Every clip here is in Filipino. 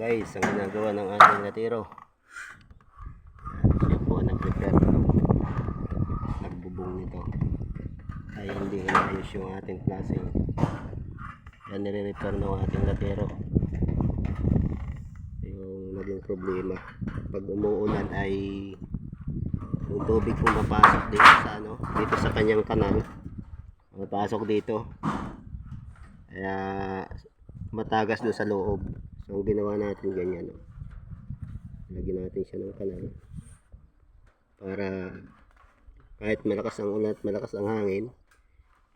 guys, ang ginagawa ng ating latiro. Siya po nag-prepare ng nagbubong nito. Ay hindi inayos yung ating flashing. Yan nire-repair ng ating latiro. Yung naging problema. Pag umuulan ay yung tubig pumapasok dito sa ano, dito sa kanyang kanal. Pumapasok dito. Kaya matagas doon sa loob. So, ang ginawa natin ganyan. Oh. Lagyan natin siya ng kanal. Para kahit malakas ang ulan at malakas ang hangin,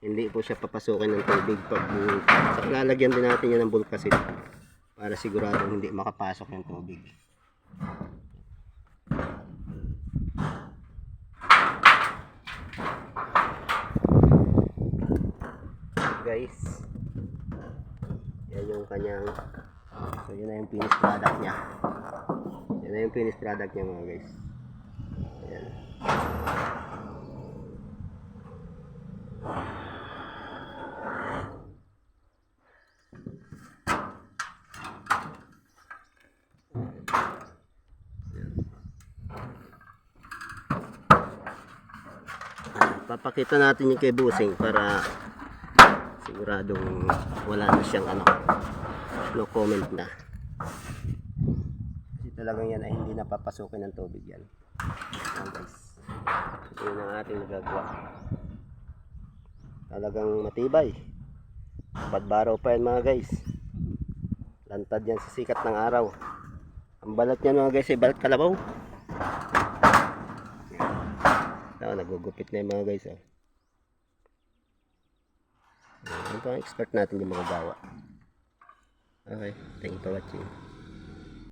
hindi po siya papasukin ng tubig pag sa lalagyan din natin yan ng bulkasit para sigurado hindi makapasok yung tubig. Guys, yan yung kanyang so yun na yung finished product niya. Yan na yung finished product niya mga guys. Yan papakita natin yung kay Busing para siguradong wala na siyang ano no comment na kasi talagang yan ay hindi napapasukin ng tubig yan. Yan guys. Ito yun ang ating nagagawa. Talagang matibay. Padbaraw pa yan mga guys. Lantad yan sa sikat ng araw. Ang balat niyan mga guys ay balat kalabaw. Ito nagugupit na yung mga guys oh. Ayan, Ito ang expert natin yung mga gawa. Okay, thank you for watching.